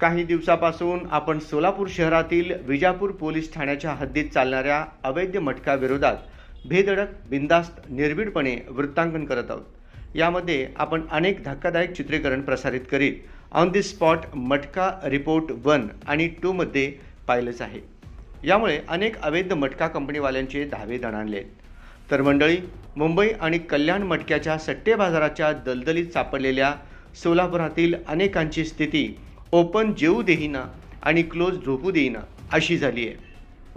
काही दिवसापासून आपण सोलापूर शहरातील विजापूर पोलीस ठाण्याच्या हद्दीत चालणाऱ्या अवैध मटकाविरोधात भेदडक बिंदास्त निर्भीडपणे वृत्तांकन करत आहोत. यामध्ये आपण अनेक धक्कादायक चित्रीकरण प्रसारित करीत on the spot matka report one आणि टूमध्ये पाहिलंच आहे. यामुळे अनेक अवैध मटका कंपनीवाल्यांचे धावे दणाणले आहेत तर मंडळी मुंबई आणि कल्याण मटक्याच्या सट्टे बाजाराच्या दलदलीत सापडलेल्या सोलापुरातील अनेकांची स्थिती ओपन जेऊ देईना आणि क्लोज झोपू देईना अशी झाली आहे.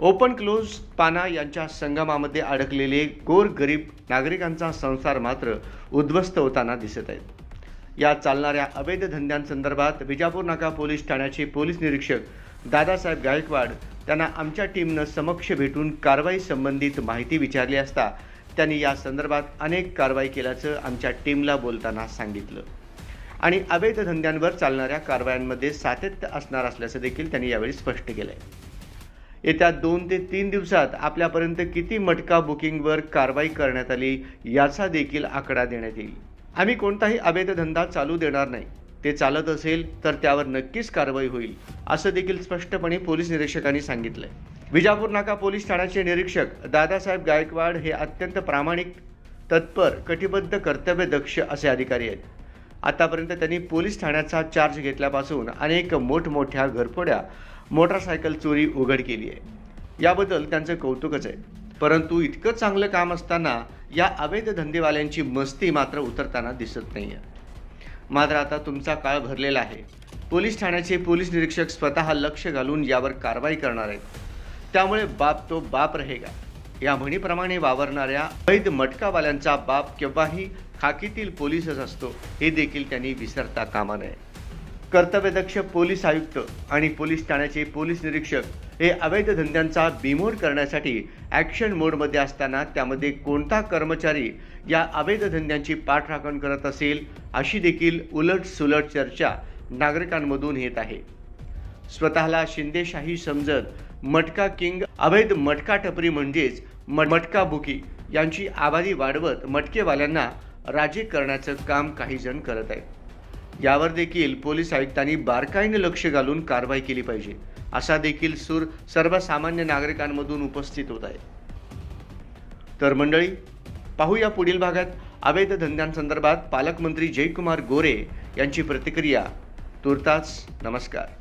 ओपन क्लोज पाना यांच्या संगमामध्ये अडकलेले गोरगरीब नागरिकांचा संसार मात्र उद्ध्वस्त होताना दिसत आहेत. या चालणाऱ्या अवैध धंद्यांसंदर्भात विजापूर नाका पोलीस ठाण्याचे पोलीस निरीक्षक दादासाहेब गायकवाड त्यांना आमच्या टीमनं समक्ष भेटून कारवाई संबंधित माहिती विचारली असता त्यांनी या संदर्भात अनेक कारवाई केल्याचं आमच्या टीमला बोलताना सांगितलं. आणि अवैध धंद्यांवर चालणाऱ्या कारवायांमध्ये सातत्य असणार असल्याचं देखील त्यांनी यावेळी स्पष्ट केलं आहे येत्या दोन ते तीन दिवसात आपल्यापर्यंत किती मटका बुकिंगवर कारवाई करण्यात आली याचा देखील आकडा देण्यात येईल. आम्ही कोणताही अवैध धंदा चालू देणार नाही. ते चालत असेल तर त्यावर नक्कीच कारवाई होईल असं देखील स्पष्टपणे पोलीस निरीक्षकांनी सांगितलंय. विजापूर नाका पोलीस ठाण्याचे निरीक्षक दादासाहेब गायकवाड हे अत्यंत प्रामाणिक तत्पर कटिबद्ध कर्तव्यदक्ष असे अधिकारी आहेत. आतापर्यंत त्यांनी पोलीस ठाण्याचा चार्ज घेतल्यापासून अनेक मोठमोठ्या घरफोड्या मोटारसायकल चोरी उघड केली आहे. याबद्दल त्यांचं कौतुकच आहे. परंतु इतकं चांगलं काम असताना या अवैध धंदेवाल्यांची मस्ती मात्र उतरताना दिसत नाही आहे मात्र आता तुमचा काळ भरलेला आहे. पोलीस ठाण्याचे पोलीस निरीक्षक स्वतः लक्ष घालून यावर कारवाई करणार आहेत. त्यामुळे बाप तो बाप रहेगा. या म्हणीप्रमाणे वावरणाऱ्या वैध मटकावाल्यांचा बाप केव्हाही खाकीतील पोलीसच असतो हे देखील त्यांनी विसरता कामा नये. कर्तव्यदक्ष पोलीस आयुक्त आणि पोलीस ठाण्याचे पोलीस निरीक्षक हे अवैध धंद्यांचा बिमोड करण्यासाठी ॲक्शन मोडमध्ये असताना त्यामध्ये कोणता कर्मचारी या अवैध धंद्यांची पाठराखण करत असेल अशी देखील उलट सुलट चर्चा नागरिकांमधून येत आहे. स्वतःला शिंदेशाही समजत मटका किंग अवैध मटका टपरी म्हणजेच म- मटका बुकी यांची आबादी वाढवत मटकेवाल्यांना राजे करण्याचं काम काही जण करत आहेत. यावर देखील पोलीस आयुक्तांनी बारकाईने लक्ष घालून कारवाई केली पाहिजे असा देखील सूर सर्वसामान्य नागरिकांमधून उपस्थित होत आहे. तर मंडळी पाहूया पुढील भागात अवैध धंद्यांसंदर्भात पालकमंत्री जयकुमार गोरे यांची प्रतिक्रिया. तुर्तास नमस्कार.